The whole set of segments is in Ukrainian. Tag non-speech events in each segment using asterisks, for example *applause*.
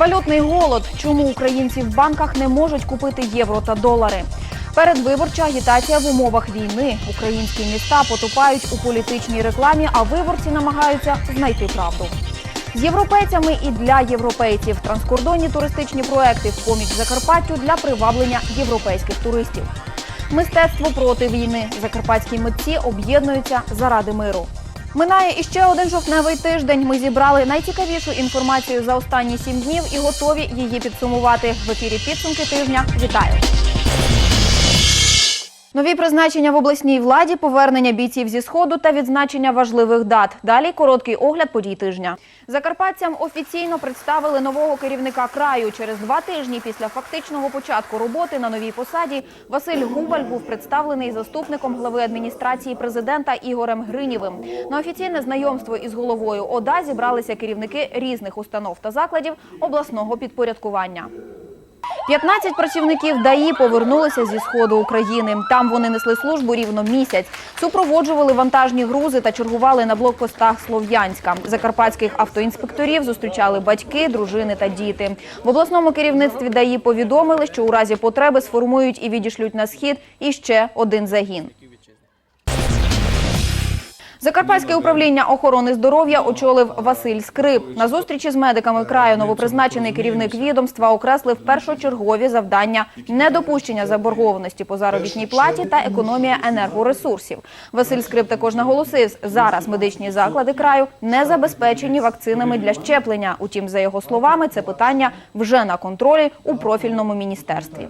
Валютний голод. Чому українці в банках не можуть купити євро та долари? Передвиборча агітація в умовах війни. Українські міста потопають у політичній рекламі, а виборці намагаються знайти правду. З європейцями і для європейців транскордонні туристичні проекти в поміч Закарпаттю для приваблення європейських туристів. Мистецтво проти війни. Закарпатські митці об'єднуються заради миру. Минає іще один жовтневий тиждень. Ми зібрали найцікавішу інформацію за останні сім днів і готові її підсумувати. В ефірі підсумки тижня. Вітаю! Нові призначення в обласній владі, повернення бійців зі сходу та відзначення важливих дат. Далі короткий огляд подій тижня. Закарпатцям офіційно представили нового керівника краю. Через два тижні після фактичного початку роботи на новій посаді Василь Губаль був представлений заступником глави адміністрації президента Ігорем Гринєвим. На офіційне знайомство із головою ОДА зібралися керівники різних установ та закладів обласного підпорядкування. 15 працівників ДАІ повернулися зі сходу України. Там вони несли службу рівно місяць. Супроводжували вантажні грузи та чергували на блокпостах Слов'янська. Закарпатських автоінспекторів зустрічали батьки, дружини та діти. В обласному керівництві ДАІ повідомили, що у разі потреби сформують і відішлють на схід іще один загін. Закарпатське управління охорони здоров'я очолив Василь Скрип. На зустрічі з медиками краю новопризначений керівник відомства окреслив першочергові завдання недопущення заборгованості по заробітній платі та економія енергоресурсів. Василь Скрип також наголосив, зараз медичні заклади краю не забезпечені вакцинами для щеплення. Утім, за його словами, це питання вже на контролі у профільному міністерстві.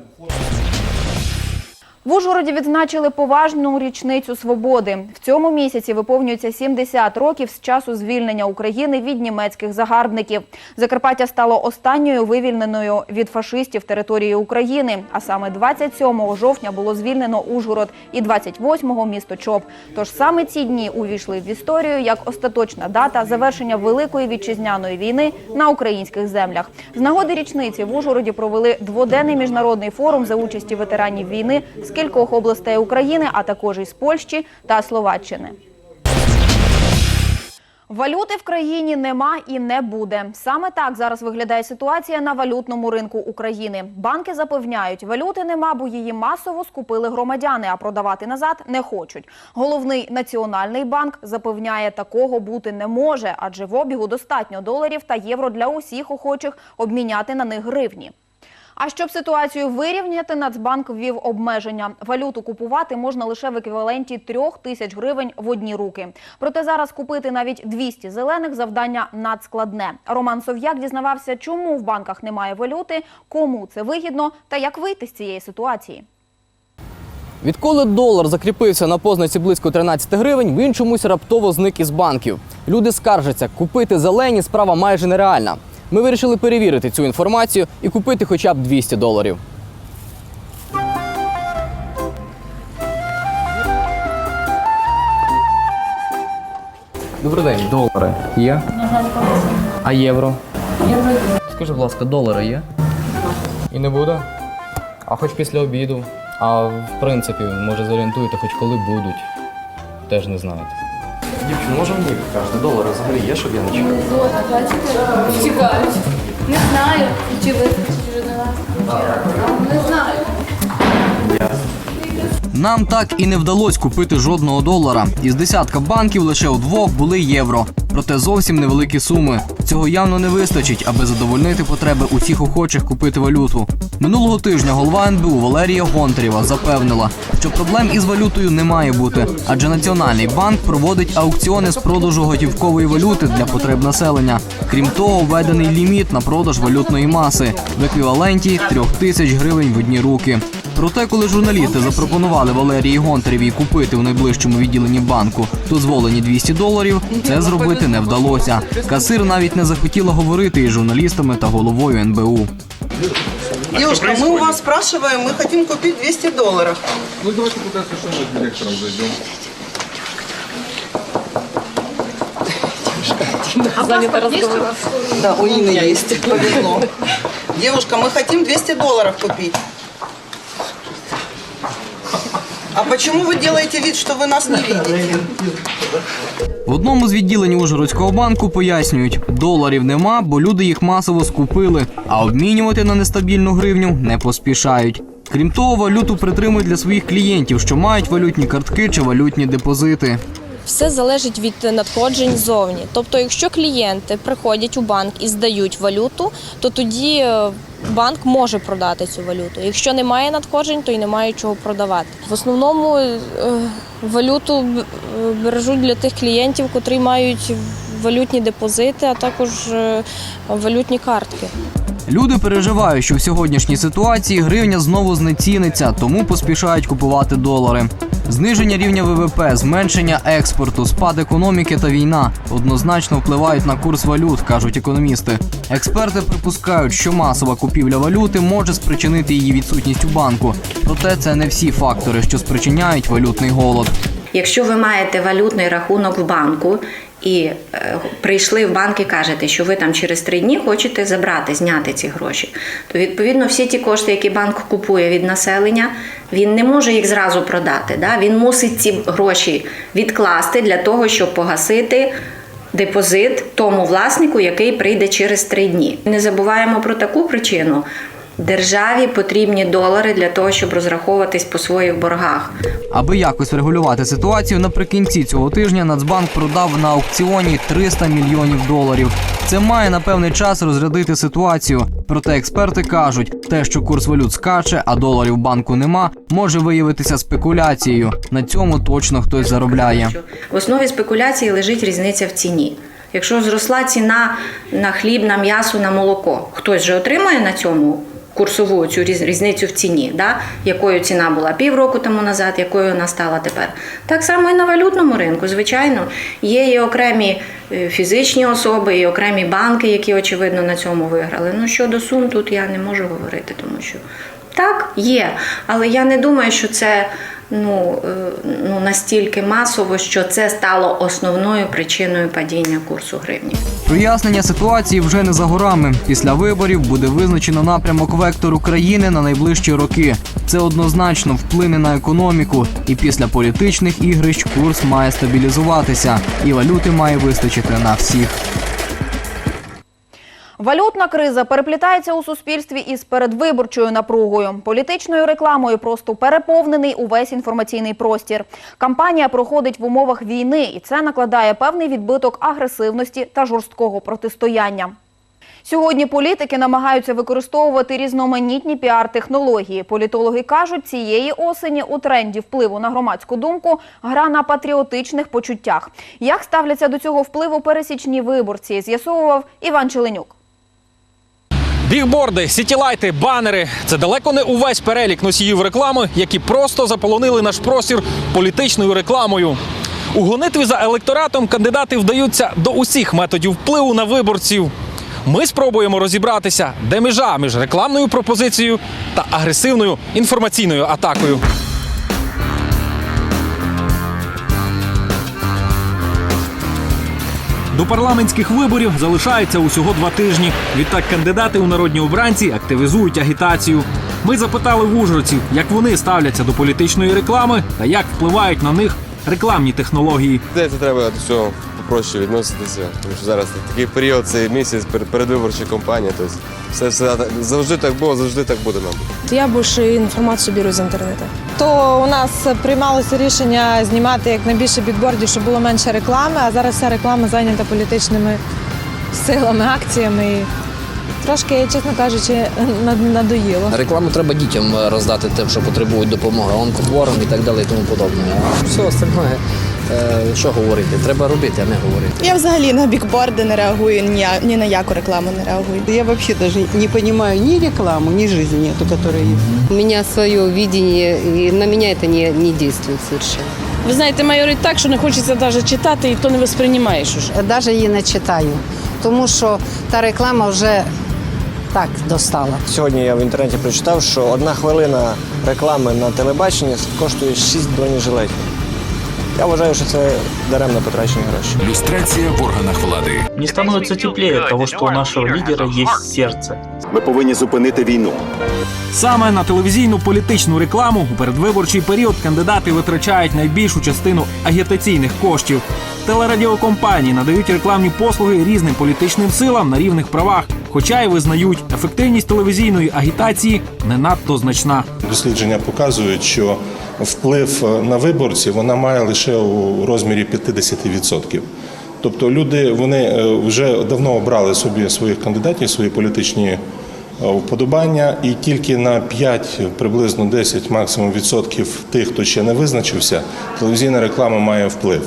В Ужгороді відзначили поважну річницю свободи. В цьому місяці виповнюється 70 років з часу звільнення України від німецьких загарбників. Закарпаття стало останньою вивільненою від фашистів територією України. А саме 27 жовтня було звільнено Ужгород і 28-го місто Чоп. Тож саме ці дні увійшли в історію як остаточна дата завершення великої вітчизняної війни на українських землях. З нагоди річниці в Ужгороді провели дводенний міжнародний форум за участі ветеранів війни з кількох областей України, а також із Польщі та Словаччини. Валюти в країні нема і не буде. Саме так зараз виглядає ситуація на валютному ринку України. Банки запевняють, валюти нема, бо її масово скупили громадяни, а продавати назад не хочуть. Головний національний банк запевняє, такого бути не може, адже в обігу достатньо доларів та євро для усіх охочих обміняти на них гривні. А щоб ситуацію вирівняти, Нацбанк ввів обмеження. Валюту купувати можна лише в еквіваленті трьох тисяч гривень в одні руки. Проте зараз купити навіть 200 зелених завдання надскладне. Роман Сов'як дізнавався, чому в банках немає валюти, кому це вигідно та як вийти з цієї ситуації. Відколи долар закріпився на позначці близько 13 гривень, він чомусь раптово зник із банків. Люди скаржаться, купити зелені справа майже нереальна. Ми вирішили перевірити цю інформацію і купити хоча б 200 доларів. Добрий день, долари є? А євро? Євро. Скажи, будь ласка, долари є? І не буде? А хоч після обіду. А в принципі, може зорієнтуєте, хоч коли будуть. Теж не знаєте. Дівчина, може мені каже, долари взагалі є, щоб я не чекав? Згодна, бачите? Чекають. Не знаю, чи ви чи не вас. Не знаю. Нам так і не вдалося купити жодного долара. Із десятка банків лише у двох були євро. Проте зовсім невеликі суми. Цього явно не вистачить, аби задовольнити потреби усіх охочих купити валюту. Минулого тижня голова НБУ Валерія Гонтарєва запевнила, що проблем із валютою не має бути, адже Національний банк проводить аукціони з продажу готівкової валюти для потреб населення. Крім того, введений ліміт на продаж валютної маси в еквіваленті трьох тисяч гривень в одні руки. Проте, коли журналісти запропонували Валерії Гонтарєвій купити у найближчому відділенні банку дозволені 200 доларів, це зробити не вдалося. Касир навіть не захотіла говорити із журналістами та головою НБУ. Девушка, мы у вас спрашиваем, мы хотим купить 200 долларов. Ну давайте пока совершенно с директором зайдем. Да, у Инны есть, повезло. Девушка, мы хотим 200 долларов купить. Почему вы делаете вид, что вы нас не видите? В одному з відділень Ужгородського банку пояснюють, доларів нема, бо люди їх масово скупили, а обмінювати на нестабільну гривню не поспішають. Крім того, валюту притримують для своїх клієнтів, що мають валютні картки чи валютні депозити. Все залежить від надходжень ззовні. Тобто, якщо клієнти приходять у банк і здають валюту, то тоді е, банк може продати цю валюту. Якщо немає надходжень, то й немає чого продавати. В основному е, валюту е, бережуть для тих клієнтів, котрі мають валютні депозити, а також валютні картки. Люди переживають, що в сьогоднішній ситуації гривня знову знеціниться, тому поспішають купувати долари. Зниження рівня ВВП, зменшення експорту, спад економіки та війна однозначно впливають на курс валют, кажуть економісти. Експерти припускають, що масова купівля валюти може спричинити її відсутність у банку. Проте це не всі фактори, що спричиняють валютний голод. Якщо ви маєте валютний рахунок в банку і е, прийшли в банк і кажете, що ви там через три дні хочете забрати, зняти ці гроші, то відповідно всі ті кошти, які банк купує від населення, він не може їх зразу продати. Да? Він мусить ці гроші відкласти для того, щоб погасити. Депозит тому власнику, який прийде через три дні. Не забуваємо про таку причину. Державі потрібні долари для того, щоб розраховуватись по своїх боргах. Аби якось врегулювати ситуацію, наприкінці цього тижня Нацбанк продав на аукціоні 300 мільйонів доларів. Це має на певний час розрядити ситуацію. Проте експерти кажуть, те, що курс валют скаче, а доларів банку нема, може виявитися спекуляцією. На цьому точно хтось заробляє. В основі спекуляції лежить різниця в ціні. Якщо зросла ціна на хліб, на м'ясо, на молоко, хтось же отримує на цьому курсову цю різ- різницю в ціні, да? якою ціна була півроку тому назад, якою вона стала тепер. Так само і на валютному ринку. Звичайно, є і окремі е, фізичні особи, і окремі банки, які очевидно на цьому виграли. Ну щодо сум, тут я не можу говорити, тому що так, є. Але я не думаю, що це ну, е, ну, настільки масово, що це стало основною причиною падіння курсу гривні. Прояснення ситуації вже не за горами. Після виборів буде визначено напрямок вектору країни на найближчі роки. Це однозначно вплине на економіку, і після політичних ігрищ курс має стабілізуватися, і валюти має вистачити на всіх. Валютна криза переплітається у суспільстві із передвиборчою напругою. Політичною рекламою просто переповнений увесь інформаційний простір. Кампанія проходить в умовах війни, і це накладає певний відбиток агресивності та жорсткого протистояння. Сьогодні політики намагаються використовувати різноманітні піар-технології. Політологи кажуть, цієї осені у тренді впливу на громадську думку гра на патріотичних почуттях. Як ставляться до цього впливу пересічні виборці, з'ясовував Іван Челенюк. Бігборди, сітілайти, банери це далеко не увесь перелік носіїв реклами, які просто заполонили наш простір політичною рекламою. У гонитві за електоратом кандидати вдаються до усіх методів впливу на виборців. Ми спробуємо розібратися, де межа між рекламною пропозицією та агресивною інформаційною атакою. До парламентських виборів залишається усього два тижні. Відтак кандидати у народні обранці активізують агітацію. Ми запитали в ужгородців, як вони ставляться до політичної реклами та як впливають на них рекламні технології. Це треба до цього попроще відноситися, тому що зараз такий період, цей місяць перед передвиборча кампанія. Тобто все, все завжди так було, завжди так буде, мабуть. Я більше інформацію беру з інтернету. То у нас приймалося рішення знімати якнайбільше бікбордів, щоб було менше реклами, а зараз вся реклама зайнята політичними силами, акціями. І Трошки, чесно кажучи, надоїло. Рекламу треба дітям роздати тим, що потребують допомоги, онкохворим і так далі і тому подобне. А все остальне, е, що говорити? Треба робити, а не говорити. Я взагалі на бікборди не реагую, ні, ні на яку рекламу не реагую. Я вообще даже не понимаю ни рекламу, ни жизни нету, которая есть. У мене своє видіння, і на мене це не, не діє совершенно. Ви знаєте, майорить так, що не хочеться навіть читати, і то не восприймаєш уже. Навіть її не читаю, тому що та реклама вже так достала. Сьогодні я в інтернеті прочитав, що одна хвилина реклами на телебаченні коштує 6 бронежилетів. Я вважаю, що це даремно потрачені гроші. Люстрація в органах влади. Не становится теплее того, что у нашего лидера есть сердце. Ми повинні зупинити війну. Саме на телевізійну політичну рекламу у передвиборчий період кандидати витрачають найбільшу частину агітаційних коштів. Телерадіокомпанії надають рекламні послуги різним політичним силам на рівних правах, хоча й визнають, ефективність телевізійної агітації не надто значна. Дослідження показують, що вплив на виборців вона має лише у розмірі 50%. Тобто люди вони е, вже давно обрали собі своїх кандидатів, свої політичні е, вподобання, і тільки на 5, приблизно 10 максимум відсотків тих, хто ще не визначився, телевізійна реклама має вплив.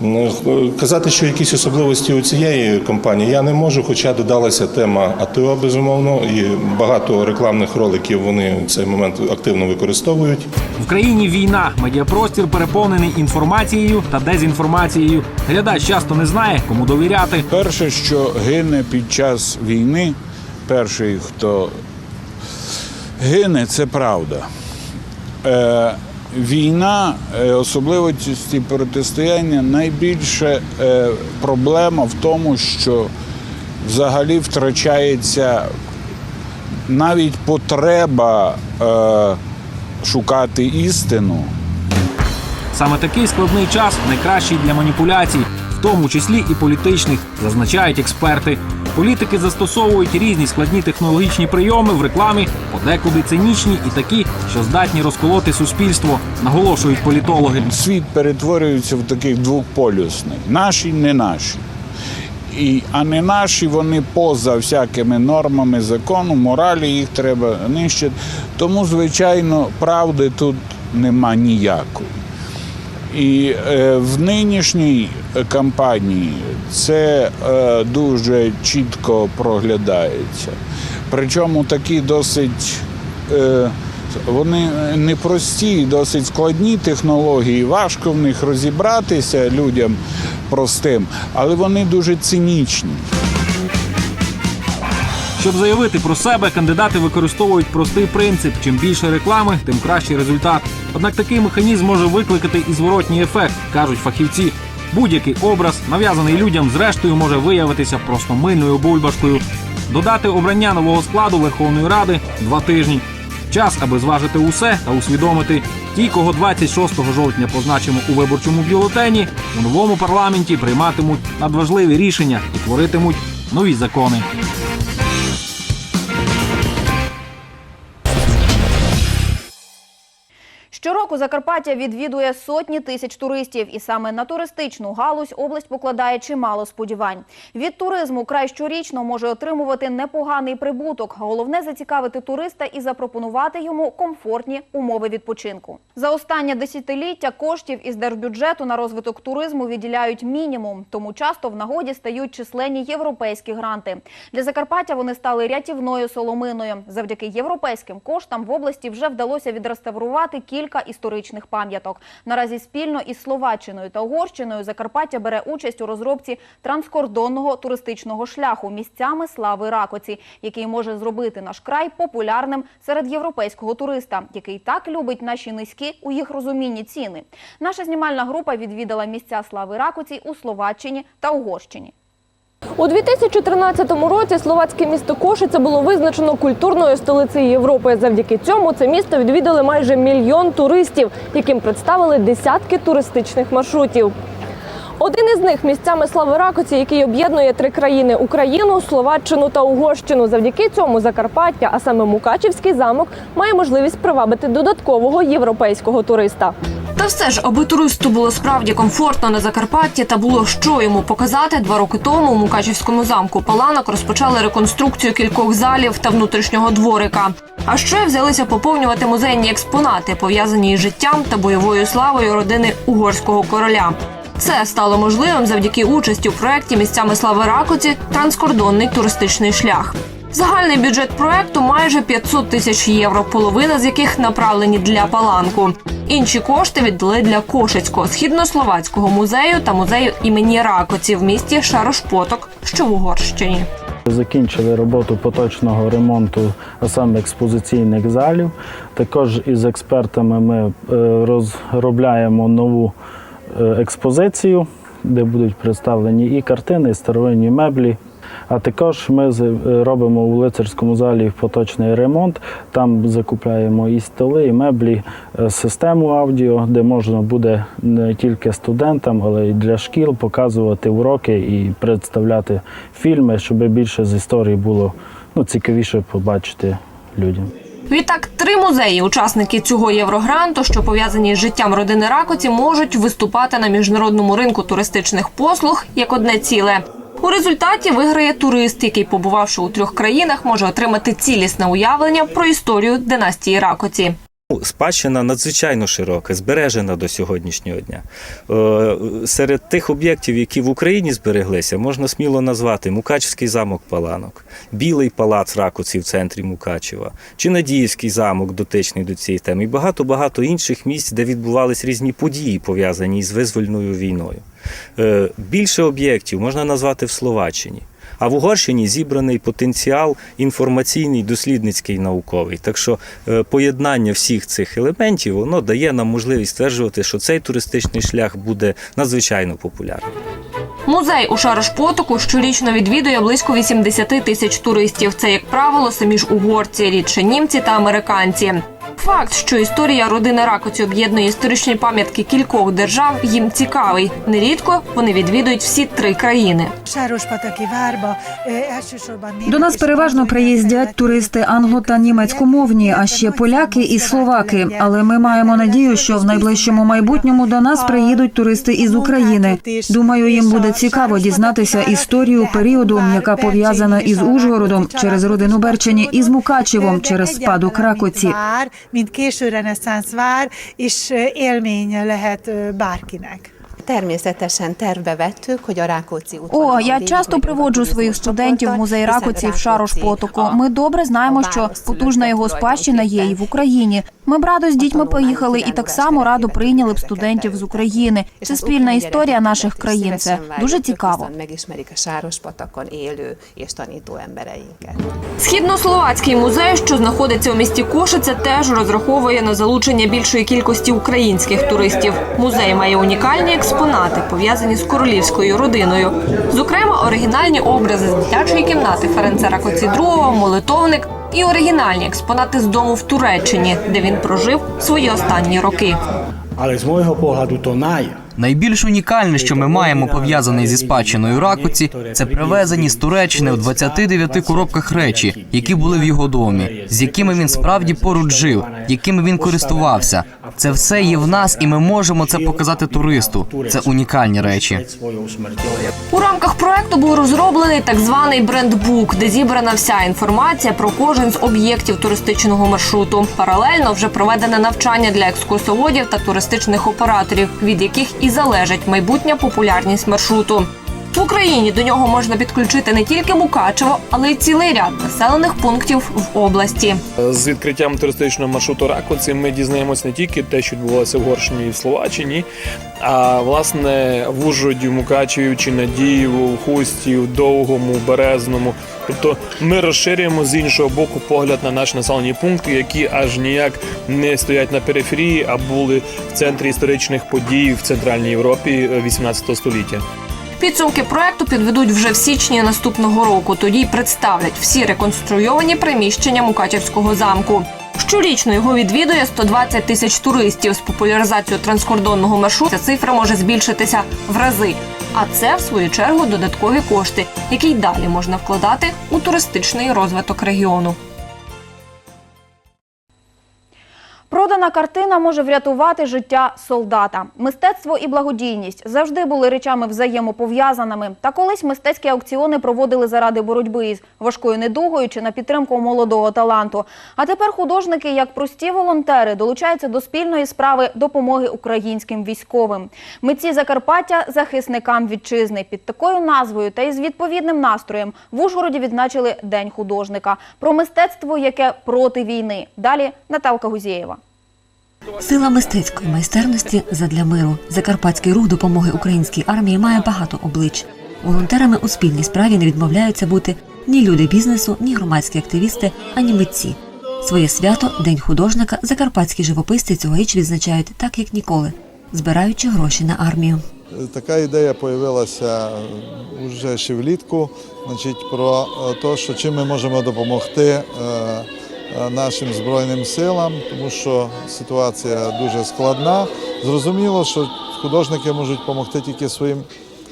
Ну, Казати, що якісь особливості у цієї компанії я не можу, хоча додалася тема АТО, безумовно, і багато рекламних роликів вони в цей момент активно використовують. В країні війна, медіапростір переповнений інформацією та дезінформацією. Глядач часто не знає, кому довіряти. Перше, що гине під час війни, перший, хто гине, це правда. Е, війна, е, особливості протистояння, найбільша е, проблема в тому, що взагалі втрачається навіть потреба е, шукати істину. Саме такий складний час найкращий для маніпуляцій, в тому числі і політичних, зазначають експерти. Політики застосовують різні складні технологічні прийоми в рекламі, подекуди цинічні і такі, що здатні розколоти суспільство, наголошують політологи. Світ перетворюється в таких двохполюсний. Наші, не наші. І, а не наші, вони поза всякими нормами закону, моралі їх треба нищити. Тому, звичайно, правди тут нема ніякої. І е, в нинішній кампанії це е, дуже чітко проглядається. Причому такі досить е, вони непрості, досить складні технології, важко в них розібратися людям простим, але вони дуже цинічні. Щоб заявити про себе, кандидати використовують простий принцип: чим більше реклами, тим кращий результат. Однак такий механізм може викликати і зворотній ефект, кажуть фахівці. Будь-який образ, нав'язаний людям, зрештою може виявитися просто мильною бульбашкою. Додати обрання нового складу Верховної Ради два тижні. Час, аби зважити усе та усвідомити. Ті, кого 26 жовтня позначимо у виборчому бюлетені, у новому парламенті прийматимуть надважливі рішення і творитимуть нові закони. Щороку Закарпаття відвідує сотні тисяч туристів, і саме на туристичну галузь область покладає чимало сподівань. Від туризму край щорічно може отримувати непоганий прибуток. Головне зацікавити туриста і запропонувати йому комфортні умови відпочинку. За останнє десятиліття коштів із держбюджету на розвиток туризму відділяють мінімум, тому часто в нагоді стають численні європейські гранти. Для Закарпаття вони стали рятівною соломиною. Завдяки європейським коштам в області вже вдалося відреставрувати кілька історичних пам'яток. Наразі спільно із Словаччиною та Угорщиною Закарпаття бере участь у розробці транскордонного туристичного шляху місцями слави Ракоці, який може зробити наш край популярним серед європейського туриста, який так любить наші низькі у їх розумінні ціни. Наша знімальна група відвідала місця слави Ракоці у Словаччині та Угорщині. У 2013 році словацьке місто Кошице було визначено культурною столицею Європи. Завдяки цьому це місто відвідали майже мільйон туристів, яким представили десятки туристичних маршрутів. Один із них місцями слави Ракоці, який об'єднує три країни Україну, Словаччину та Угорщину. Завдяки цьому Закарпаття, а саме Мукачівський замок, має можливість привабити додаткового європейського туриста. Та все ж, аби туристу було справді комфортно на Закарпатті та було що йому показати, два роки тому у Мукачівському замку Паланок розпочали реконструкцію кількох залів та внутрішнього дворика. А ще взялися поповнювати музейні експонати, пов'язані із життям та бойовою славою родини угорського короля. Це стало можливим завдяки участі у проєкті місцями слави Ракоці транскордонний туристичний шлях. Загальний бюджет проекту майже 500 тисяч євро, половина з яких направлені для паланку. Інші кошти віддали для Кошицького східнословацького музею та музею імені Ракоці в місті Шарошпоток, що в Угорщині. Закінчили роботу поточного ремонту, а саме експозиційних залів. Також із експертами ми е, розробляємо нову е, експозицію, де будуть представлені і картини, і старовинні меблі. А також ми е, робимо у лицарському залі поточний ремонт. Там закупляємо і столи, і меблі, е, систему аудіо, де можна буде не тільки студентам, але й для шкіл показувати уроки і представляти фільми, щоб більше з історії було ну, цікавіше побачити людям. Відтак, три музеї, учасники цього єврогранту, що пов'язані з життям родини Ракоці, можуть виступати на міжнародному ринку туристичних послуг як одне ціле. У результаті виграє турист, який, побувавши у трьох країнах, може отримати цілісне уявлення про історію династії Ракоці. Ну, Спадщина надзвичайно широка, збережена до сьогоднішнього дня. Е, Серед тих об'єктів, які в Україні збереглися, можна сміло назвати Мукачівський замок Паланок, Білий палац Ракоці в центрі Мукачева, чи Надіївський замок, дотичний до цієї теми, і багато-багато інших місць, де відбувались різні події, пов'язані з визвольною війною. Е, Більше об'єктів можна назвати в Словаччині. А в Угорщині зібраний потенціал інформаційний, дослідницький, науковий. Так що е, поєднання всіх цих елементів воно дає нам можливість стверджувати, що цей туристичний шлях буде надзвичайно популярним. Музей у Шарош-Потоку щорічно відвідує близько 80 тисяч туристів. Це, як правило, самі ж угорці, рідше німці та американці. Факт, що історія родини Ракоці об'єднує історичні пам'ятки кількох держав, їм цікавий. Нерідко вони відвідують всі три країни. До нас переважно приїздять туристи англо та німецькомовні, а ще поляки і словаки. Але ми маємо надію, що в найближчому майбутньому до нас приїдуть туристи із України. Думаю, їм буде цікаво дізнатися історію періоду, яка пов'язана із Ужгородом через родину Берчені і з Мукачевом через спадок Ракоці. Mint késő reneszánsz vár, és élmény lehet bárkinek. Természetesen tervbe vettük, hogy a Rákóczi úton. О, я часто приводжу своїх студентів в музей Ракоці в Шарош-Потоку. Ми добре знаємо, що потужна його спадщина є і в Україні. Ми б радо з дітьми поїхали і так само радо прийняли б студентів з України. Це спільна історія наших країн. Це дуже цікаво. Східнословацький музей, що знаходиться у місті Кошице, теж розраховує на залучення більшої кількості українських туристів. Музей має унікальні експонати, пов'язані з королівською родиною. Зокрема, оригінальні образи з дитячої кімнати Ференца Ракоці II, молитовник і оригінальні експонати з дому в Туреччині, де він прожив свої останні роки. Але з мого погляду то най. Найбільш унікальне, що ми маємо пов'язане зі спадщиною Ракоці, це привезені з Туреччини в 29 коробках речі, які були в його домі, з якими він справді поруч жив, якими він користувався. Це все є в нас, і ми можемо це показати туристу. Це унікальні речі. У рамках проекту був розроблений так званий брендбук, де зібрана вся інформація про кожен з об'єктів туристичного маршруту. Паралельно вже проведене навчання для екскурсоводів та туристичних операторів, від яких і залежить майбутня популярність маршруту. В Україні до нього можна підключити не тільки Мукачево, але й цілий ряд населених пунктів в області. З відкриттям туристичного маршруту Ракоці ми дізнаємось не тільки те, що відбувалося в Угорщині і в Словаччині, а власне в Ужгороді, Мукачеві, чи Надієву, в Хусті, в Довгому, Березному. Тобто ми розширюємо з іншого боку погляд на наші населені пункти, які аж ніяк не стоять на периферії, а були в центрі історичних подій в Центральній Європі 18 століття. Підсумки проекту підведуть вже в січні наступного року. Тоді й представлять всі реконструйовані приміщення Мукачевського замку. Щорічно його відвідує 120 тисяч туристів. З популяризацією транскордонного маршруту ця цифра може збільшитися в рази. А це, в свою чергу, додаткові кошти, які й далі можна вкладати у туристичний розвиток регіону. Продана картина може врятувати життя солдата. Мистецтво і благодійність завжди були речами взаємопов'язаними. Та колись мистецькі аукціони проводили заради боротьби із важкою недугою чи на підтримку молодого таланту. А тепер художники, як прості волонтери, долучаються до спільної справи допомоги українським військовим. Митці Закарпаття захисникам вітчизни під такою назвою та із відповідним настроєм в Ужгороді відзначили День художника про мистецтво, яке проти війни. Далі Наталка Гузєєва. Сила мистецької майстерності задля миру. Закарпатський рух допомоги українській армії має багато облич. Волонтерами у спільній справі не відмовляються бути ні люди бізнесу, ні громадські активісти, ані митці. Своє свято День художника закарпатські живописці цьогоріч відзначають так, як ніколи, збираючи гроші на армію. Така ідея з'явилася вже ще влітку, значить, про те, що чим ми можемо допомогти е, нашим Збройним силам, тому що ситуація дуже складна. Зрозуміло, що художники можуть допомогти тільки своїм.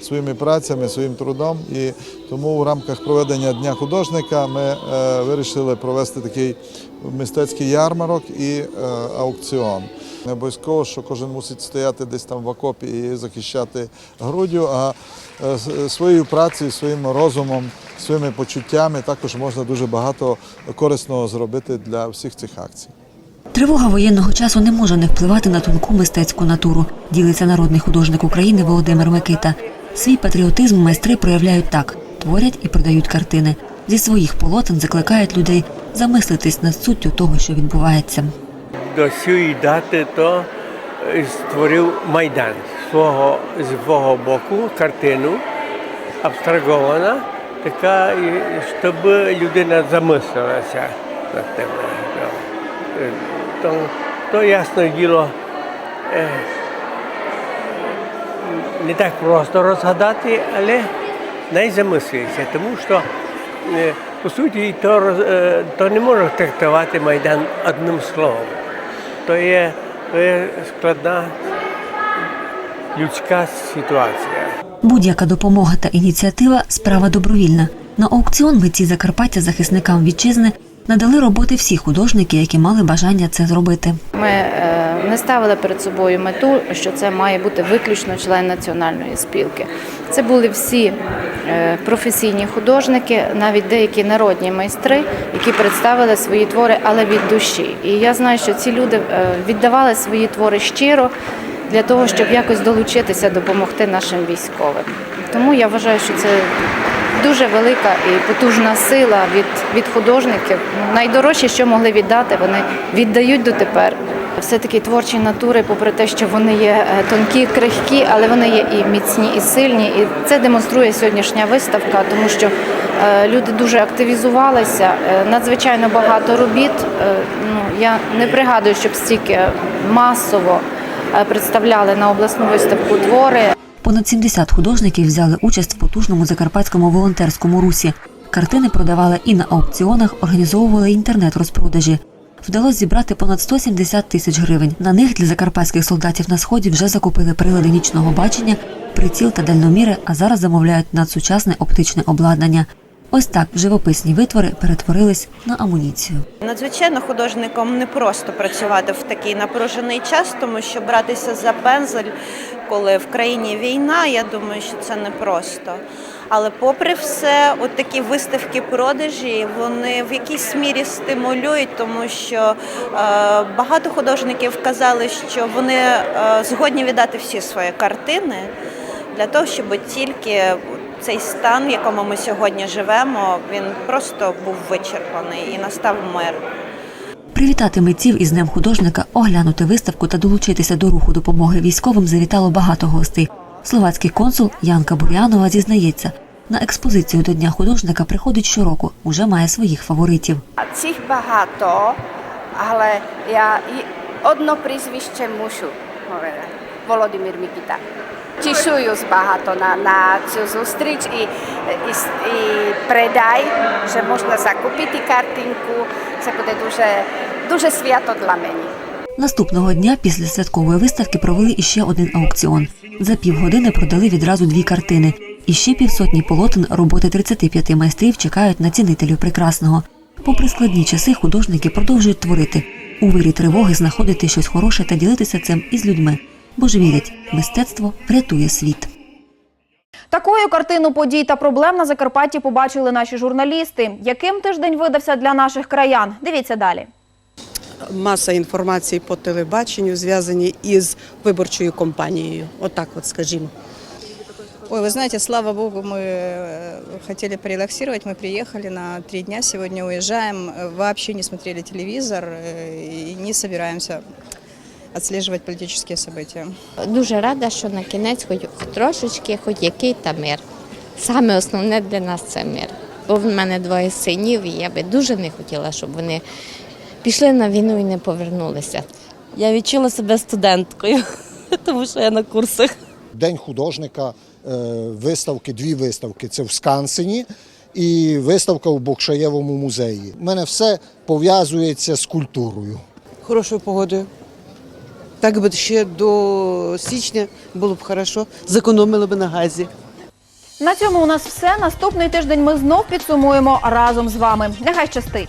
Своїми працями, своїм трудом, і тому в рамках проведення Дня художника ми е, вирішили провести такий мистецький ярмарок і е, аукціон. Не обов'язково, що кожен мусить стояти десь там в окопі і захищати груддю, а е, своєю працею, своїм розумом, своїми почуттями також можна дуже багато корисного зробити для всіх цих акцій. Тривога воєнного часу не може не впливати на тонку мистецьку натуру, ділиться народний художник України Володимир Микита. Свій патріотизм майстри проявляють так: творять і продають картини. Зі своїх полотен закликають людей замислитись над суттю того, що відбувається. До цієї дати то е, створив Майдан свого, з свого боку картину, абстрагована, така, щоб людина замислилася над тим. Е, То, то ясне діло, е, не так просто розгадати, але не замислитися, тому що е, по суті то, то не може трактувати Майдан одним словом. То є, то є складна людська ситуація. Будь-яка допомога та ініціатива справа добровільна. На аукціон митці Закарпаття захисникам вітчизни надали роботи всі художники, які мали бажання це зробити. Ми е, не ставили перед собою мету, що це має бути виключно член національної спілки. Це були всі е, професійні художники, навіть деякі народні майстри, які представили свої твори, але від душі. І я знаю, що ці люди е, віддавали свої твори щиро для того, щоб якось долучитися, допомогти нашим військовим. Тому я вважаю, що це дуже велика і потужна сила від, від художників. Найдорожче, що могли віддати, вони віддають дотепер. Все-таки творчі натури, попри те, що вони є е, тонкі, крихкі, але вони є і міцні, і сильні. І це демонструє сьогоднішня виставка, тому що е, люди дуже активізувалися, е, надзвичайно багато робіт. Ну, я не пригадую, щоб стільки масово представляли на обласну виставку твори. Понад 70 художників взяли участь в потужному закарпатському волонтерському русі. Картини продавали і на аукціонах, організовували інтернет-розпродажі. Вдалося зібрати понад 170 тисяч гривень. На них для закарпатських солдатів на сході вже закупили прилади нічного бачення, приціл та дальноміри, а зараз замовляють надсучасне оптичне обладнання. Ось так живописні витвори перетворились на амуніцію. Надзвичайно художникам не просто працювати в такий напружений час, тому що братися за пензель, коли в країні війна, я думаю, що це непросто. Але попри все, от такі виставки продажі вони в якійсь мірі стимулюють, тому що е, багато художників казали, що вони е, згодні віддати всі свої картини для того, щоб тільки цей стан, в якому ми сьогодні живемо, він просто був вичерпаний і настав мир. Привітати митців із Днем художника, оглянути виставку та долучитися до руху допомоги військовим завітало багато гостей. Словацький консул Янка Бурянова зізнається, на експозицію до Дня художника приходить щороку, уже має своїх фаворитів. Цих багато, але я і одно прізвище мушу говорити. Володимир Микита. Тішуюсь багато на, на цю зустріч і, і, і предай, що можна закупити картинку. Це буде дуже, дуже свято для мене. Наступного дня після святкової виставки провели іще один аукціон. За півгодини продали відразу дві картини. І ще півсотні полотен роботи 35 майстрів чекають на цінителів прекрасного. Попри складні часи, художники продовжують творити у вирі тривоги, знаходити щось хороше та ділитися цим із людьми Бо ж вірять, мистецтво врятує світ. Такою картину подій та проблем на Закарпатті побачили наші журналісти. Яким тиждень видався для наших краян? Дивіться далі. Маса інформації по телебаченню зв'язані із виборчою кампанією. Отак, от скажімо. Ой, вы знаете, слава богу, мы э, хотели порелаксировать, мы приехали на три дня, сегодня уезжаем, Э, вообще не смотрели телевизор э, и не собираемся отслеживать политические события. Дуже рада, що на кінець хоч трошечки, хоч який та мир саме основне для нас це мир. Бо в мене двоє синів, і я би дуже не хотіла, щоб вони пішли на війну і не повернулися. Я відчула себе студенткою, *laughs* тому що я на курсах. День художника, е, виставки, дві виставки. Це в Скансені і виставка в Бокшаєвому музеї. У мене все пов'язується з культурою. Хорошою погодою. Так би ще до січня було б хорошо, зекономили б на газі. На цьому у нас все. Наступний тиждень ми знов підсумуємо разом з вами. Нехай щастить!